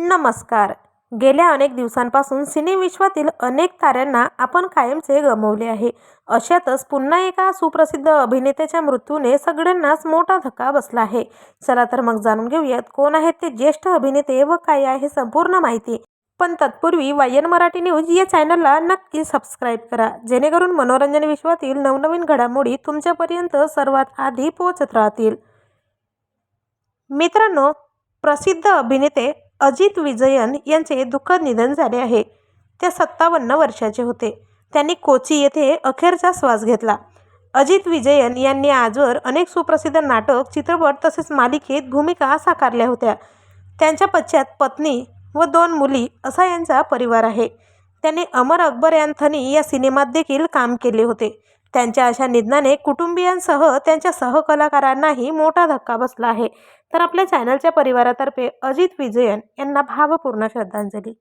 नमस्कार. गेल्या अनेक दिवसांपासून सिनेविश्वातील अनेक ताऱ्यांना आपण कायमचे गमवले आहे. अशातच पुन्हा एका सुप्रसिद्ध अभिनेत्याच्या मृत्यूने सगळ्यांनाच मोठा धक्का बसला आहे. चला तर मग जाणून घेऊयात कोण आहेत ते ज्येष्ठ अभिनेते व काय आहे संपूर्ण माहिती. पण तत्पूर्वी वायन मराठी न्यूज या चॅनलला नक्की सबस्क्राईब करा. जेणेकरून मनोरंजन विश्वातील नवनवीन घडामोडी तुमच्यापर्यंत सर्वात आधी पोहोचत राहतील. मित्रांनो प्रसिद्ध अभिनेते अजित विजयन यांचे दुःखद निधन झाले आहे. ते सत्तावन्न वर्षाचे होते. त्यांनी कोची येथे अखेरचा श्वास घेतला. अजित विजयन यांनी आजवर अनेक सुप्रसिद्ध नाटक चित्रपट तसेच मालिकेत भूमिका साकारल्या होत्या. त्यांच्या पश्चात पत्नी व दोन मुली असा यांचा परिवार आहे. त्यांनी अमर अकबर अँथनी या सिनेमात देखील काम केले होते. त्यांच्या अशा निधनाने कुटुंबियांसह त्यांच्या सहकलाकारांनाही मोठा धक्का बसला आहे. तर आपल्या चॅनलच्या परिवारातर्फे अजित विजयन यांना भावपूर्ण श्रद्धांजली.